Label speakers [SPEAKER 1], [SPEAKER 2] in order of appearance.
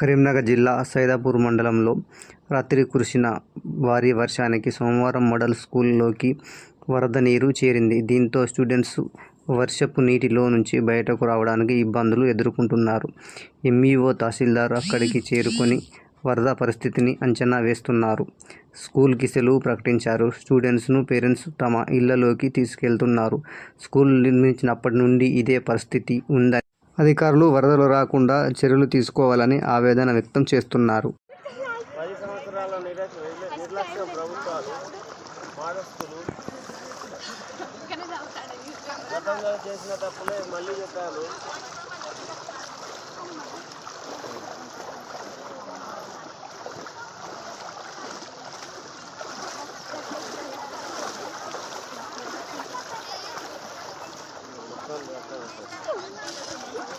[SPEAKER 1] కరీంనగర్ జిల్లా సైదాపూర్ మండలంలో రాత్రి కురిసిన భారీ వర్షానికి సోమవారం మోడల్ స్కూల్లోకి వరద నీరు చేరింది. దీంతో స్టూడెంట్స్ వర్షపు నీటిలో నుంచి బయటకు రావడానికి ఇబ్బందులు ఎదుర్కొంటున్నారు. ఎంఈఓ, తహసీల్దార్ అక్కడికి చేరుకొని వరద పరిస్థితిని అంచనా వేస్తున్నారు. స్కూల్కి సెలవు ప్రకటించారు. స్టూడెంట్స్ను పేరెంట్స్ తమ ఇళ్ళలోకి తీసుకెళ్తున్నారు. స్కూల్ నిర్మించినప్పటి నుండి ఇదే పరిస్థితి ఉందని అధికారులు వరదలు రాకుండా చర్యలు తీసుకోవాలని ఆవేదన వ్యక్తం చేస్తున్నారు.
[SPEAKER 2] గతంలో చేసిన తప్పులే మళ్ళీ చెప్పారు Tamam arkadaşlar.